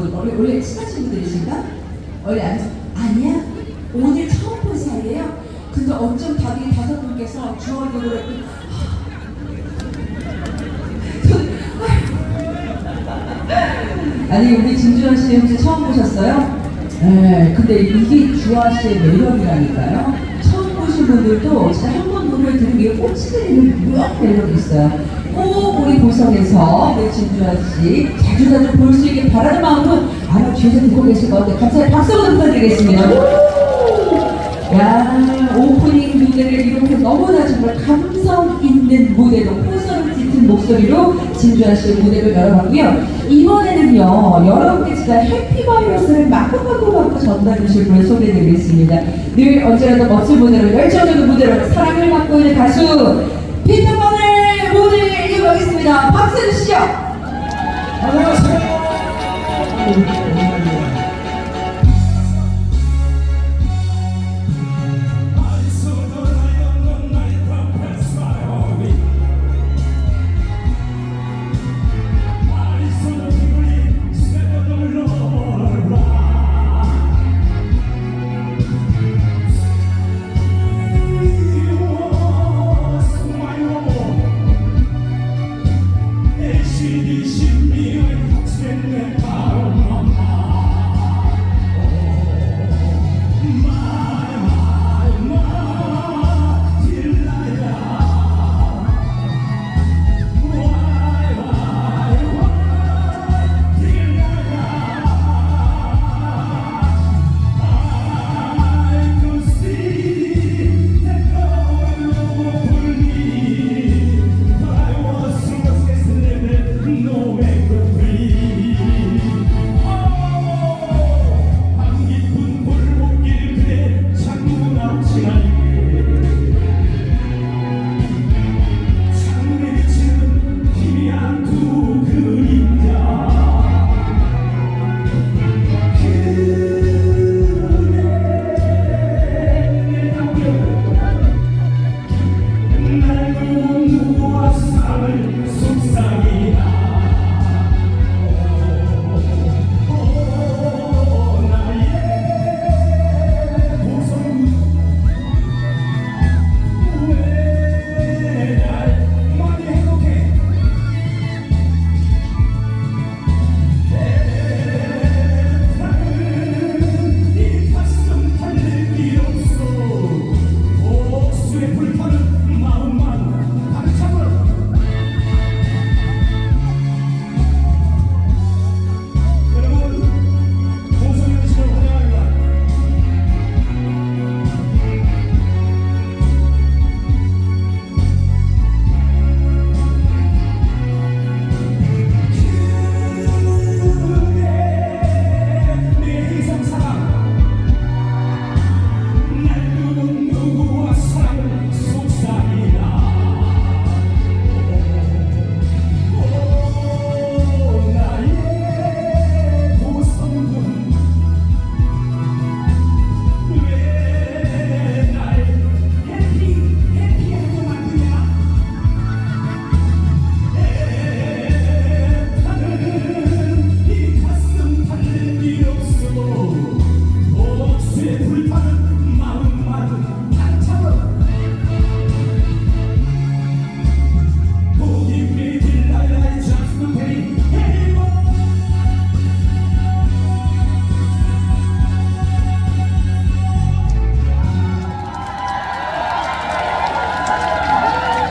분 원래 원래 친하신 분들이신가? 원래 안 아니야? 오늘 처음 본 사이예요? 근데 어쩜 다들 다섯 분께서 주원으로 아니 우리 진주현 씨 혹시 처음 보셨어요? 네, 근데 이게 주아 씨의 매력이라니까요. 처음 보신 분들도 진짜 한번 노래 들으면 이게 꽂히는 무역 매력이 있어요. 꼭 우리 보성에서 우리 진주아 씨 자주 자주 볼 수 있게 바라는 마음으로 아마 뒤에서 듣고 계실 것 같아요. 감사히 박수 한번 부탁드리겠습니다. 우! 야 오프닝 무대를 이렇게 너무나 정말 감성 있는 무대로 호소를 짙은 목소리로 진주아 씨의 무대를 열어봤고요. 이번에는요 여러분께 진짜 해피 바이러스를 마구마구 마구 전달해 주실 분을 소개해드리겠습니다. 늘 언제라도 멋진 무대로 열정적인 무대로 사랑을 받고 있는 가수 피터번의 이어가겠습니다. 박수 주시죠. 안녕하세요.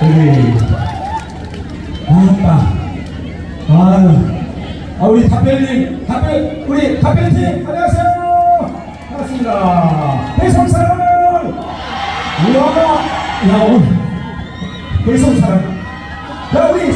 우리 아빠 아유 아 우리 답변님 답변 우리 답변팀 안녕하세요. 반갑습니다. 대성사랑! 우와! 야 오늘 대성사랑. 야 우리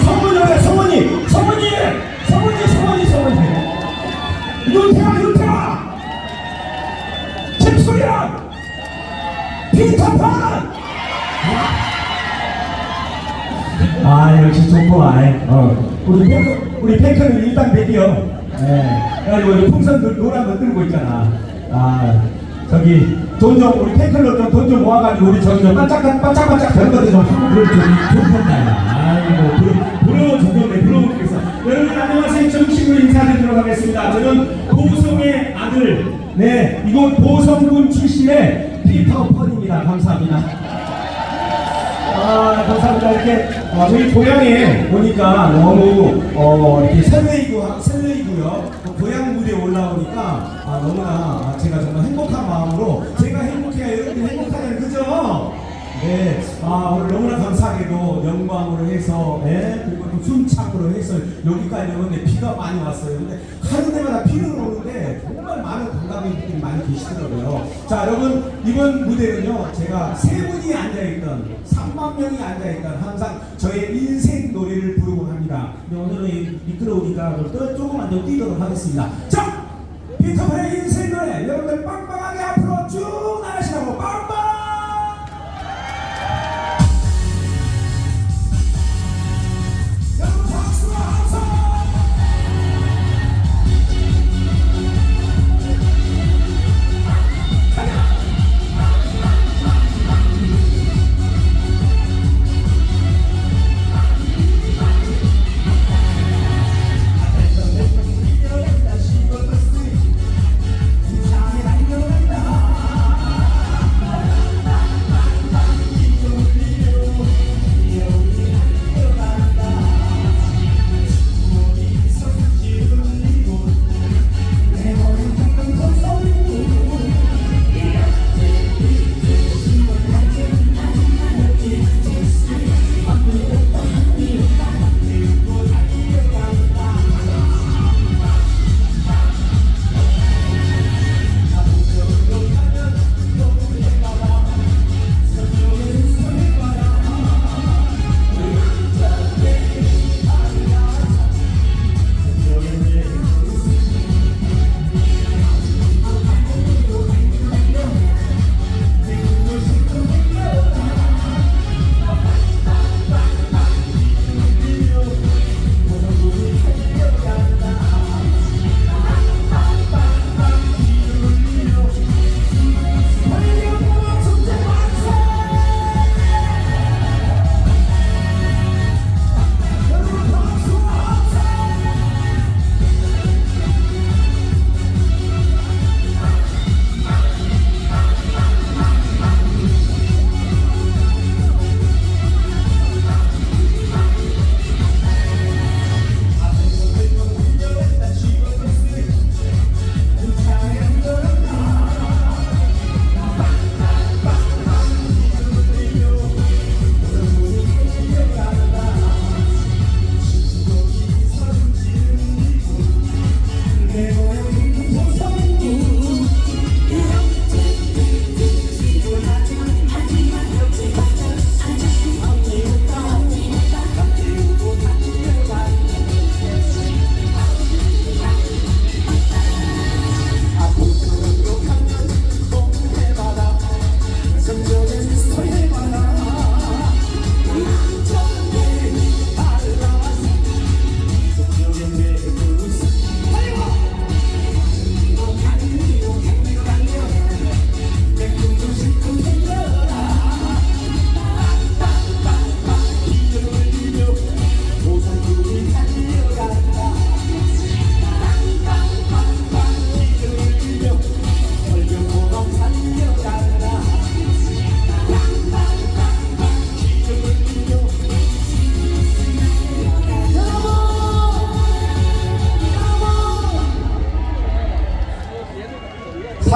좋구만 어 우리 탱크 우리 탱크는 일단 백이요 예 그래가지고 이제 풍선 노- 노란 거 들고 있잖아 아자 저기 돈 좀 우리 팬클럽 좀돈 좀 모아가지고 우리 저기 좀 반짝 반짝반짝 것들 좀 한번 좀 부탁드립니다. 아이고 부러 부러워 죽겠네 부러워 죽겠어. 여러분 안녕하세요. 정식으로 인사드리도록 하겠습니다. 저는 보성의 아들 네 이곳 보성군 출신의 피터펀입니다. 감사합니다. 아, 감사합니다. 이렇게 어, 저희 고향에 보니까 너무 어, 이렇게 설레이고 설레이고요. 또 고향 무대에 올라오니까 아, 너무나 제가 정말 행복한 마음으로 제가 행복해야 여러분이 행복하잖아요, 그죠? 네, 아 오늘 너무나 감사하게도 영광으로 해서, 네, 그리고 또 순창으로 해서 여기까지 오는데 비가 많이 왔어요. 근데 하는 데마다 비는 정말 관광객들이 많이 계시더라고요. 자, 여러분 이번 무대는요, 제가 세 분이 앉아있던 3만 명이 앉아있던 항상 저의 인생 노래를 부르곤 합니다. 오늘은 이- 미끄러우니까 또 조금만 더 뛰도록 하겠습니다. 자, 피터팬의 인생 노래 여러분들 빵빵하게 앞으로 쭉 나가시라고 빵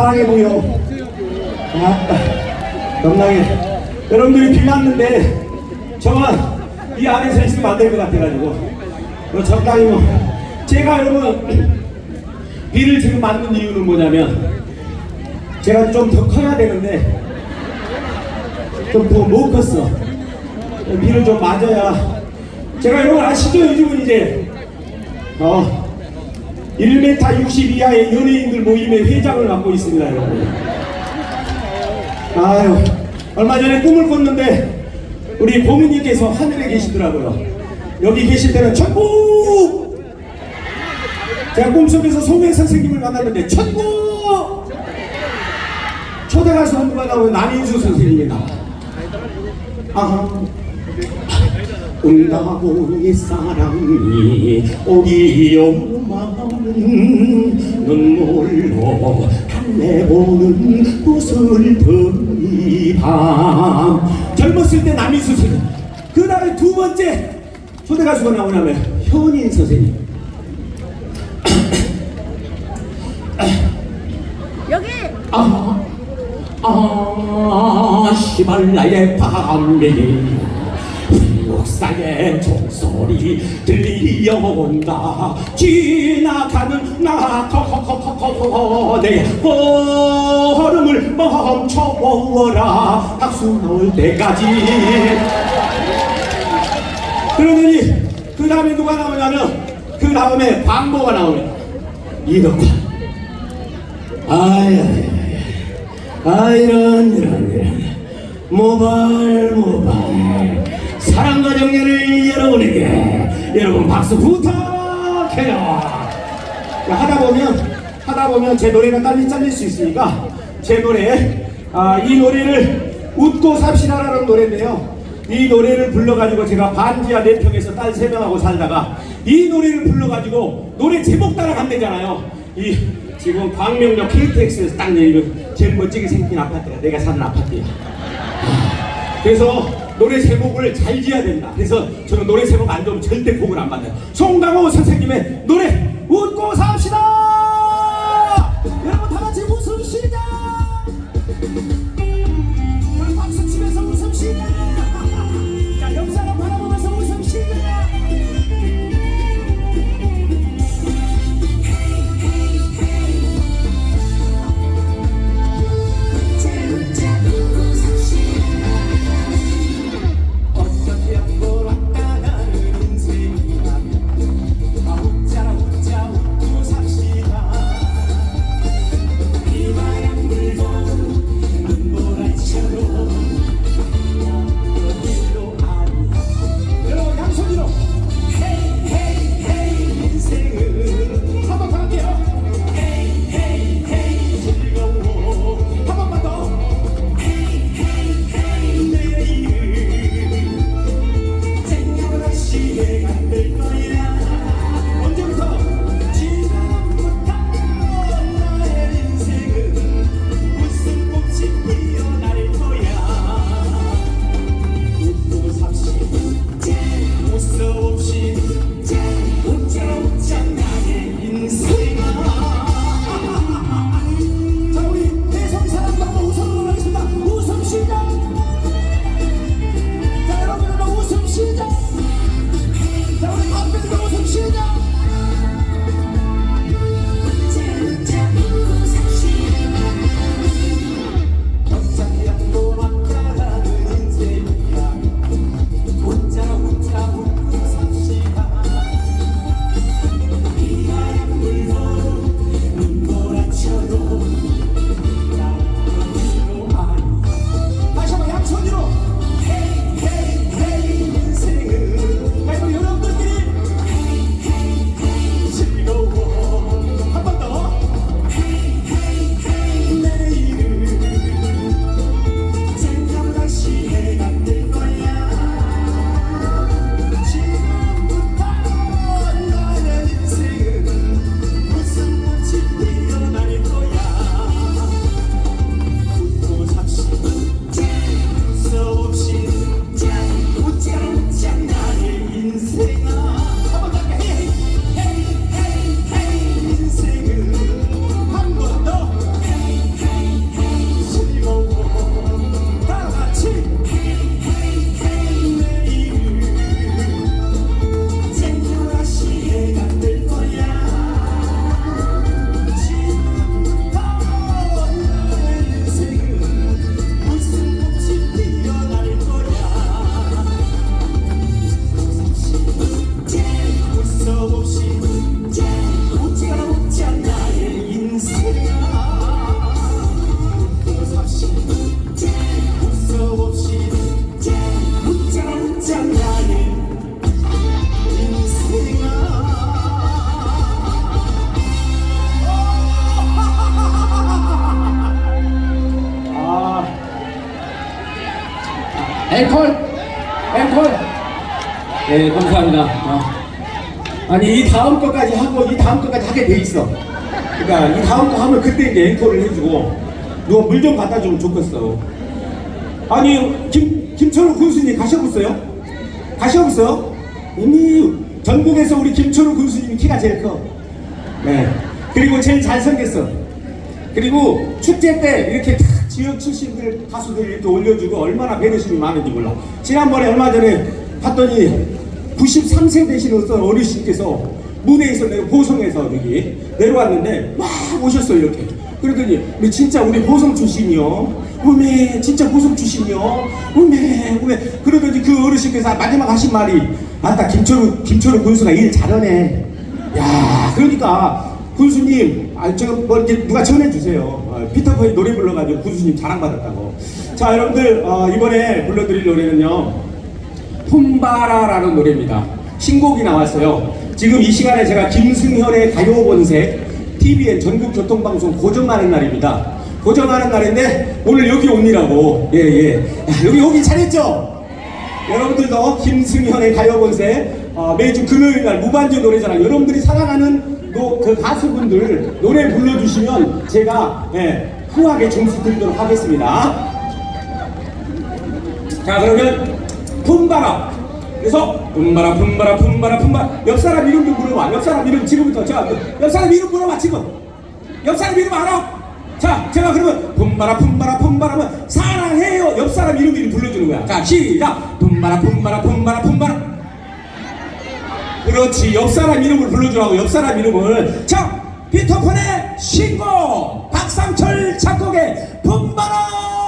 사랑해 보여. 아, 넘나게. 여러분들이 비 맞는데 저만 이 안에서 있으면 안 될 것 같아가지고 뭐 적당히 뭐 제가 여러분 비를 지금 맞는 이유는 뭐냐면 제가 좀 더 커야 되는데 좀 더 못 컸어. 비를 좀 맞아야 제가 여러분 아시죠? 요즘은 이제 어 1m 60 이하의 연예인들 모임의 회장을 맡고 있습니다, 여러분. 아유, 얼마 전에 꿈을 꿨는데 우리 고모님께서 하늘에 계시더라고요. 여기 계실 때는 천국! 제가 꿈속에서 소매 선생님을 만났는데 천국! 초대 가수 누가 나오면 남인수 선생님이 나와. 아, 온다고 이 사랑이 오기요 눈물로 달래보는 구슬들이 밤 젊었을 때 남인수 선생님 그 다음에 두 번째 초대 가수가 나오냐면 현인 선생님. 여기! 아, 아, 시발라의 밤이 옥상의 종소리 들려온다. 지나가는 나 커커커커커 내 걸음을 멈춰보어라. 박수 나올 때까지. 그러더니 그 다음에 누가 나오냐면 그 다음에 광고가 나오네. 이덕화 아야야야 아 이런 이런 이런. 모발 모발 사랑과 정열을 여러분에게. 여러분 박수 부탁해요. 야, 하다 보면 하다 보면 제 노래가 딸리 잘릴 수 있으니까 제 노래 아, 이 노래를 웃고 삽시다라는 노래인데요. 이 노래를 불러가지고 제가 반지하 내평에서 딸 세 명하고 살다가 이 노래를 불러가지고 노래 제목 따라가면 되잖아요. 이 지금 광명역 KTX에서 딱 내리면 제일 멋지게 생긴 아파트가 내가 사는 아파트야 그래서 노래 제목을 잘 지어야 된다. 그래서 저는 노래 제목 안 좋으면 절대 곡을 안 받아요. 송강호 선생님의 노래 웃고 삽시다. 여러분 다 같이. 여러분 박수 치면서 웃음 시작. 아니 이 다음 거까지 하고 이 다음 거까지 하게 돼 있어 그러니까 이 다음 거 하면 그때 이제 앵콜을 해주고 누가 물좀 갖다 주면 좋겠어 아니 김 김철우 군수님 가셔봤어요? 가셔봤어요? 이미 전국에서 우리 김철우 군수님이 키가 제일 커. 네. 그리고 제일 잘생겼어. 그리고 축제 때 이렇게 다 지역 출신들 가수들 이렇게 올려주고 얼마나 배려심이 많은지 몰라. 지난번에 얼마 전에 봤더니 93세 되신 어떤 어르신께서 무대에서 내가 보성에서 여기 내려왔는데 막 오셨어 이렇게. 그러더니 우리 진짜 우리 보성 출신이요. 우메 진짜 보성 출신이요. 우메 우메 그러더니 그 어르신께서 마지막 하신 말이 맞다 김철우 김철우 군수가 일 잘하네. 야 그러니까 군수님, 아, 제가 뭐 이렇게 누가 전해주세요. 어, 피터팬이 노래 불러가지고 군수님 자랑받았다고. 자, 여러분들, 어, 이번에 불러드릴 노래는요, 품바라라는 노래입니다. 신곡이 나왔어요. 지금 이 시간에 제가 김승현의 가요본색 TVN 전국 교통방송 고정하는 날입니다. 고정하는 날인데, 오늘 여기 오니라고. 예, 예. 야, 여기 오기 잘했죠? 여러분들도 김승현의 가요본색 어, 매주 금요일 날 무반주 노래자랑 여러분들이 사랑하는 노, 그 가수분들 노래 불러주시면 제가 예, 후하게 점수 드리도록 하겠습니다. 자 그러면 품바라 그래서 품바라 품바라 품바라 품바라 옆 사람 이름 좀 물어봐 옆 사람 이름 지금부터 자옆 사람 이름 물어봐 지금. 옆 사람 이름 알아? 자 제가 그러면 품바라 품바라 품바라면 사랑해요. 옆 사람 이름 이름 불러주는 거야. 자 시작. 품바라 품바라 품바라 품바라 그렇지. 옆 사람 이름을 불러주라고. 옆 사람 이름을. 자 피터판의 신곡. 박상철 작곡의 품바라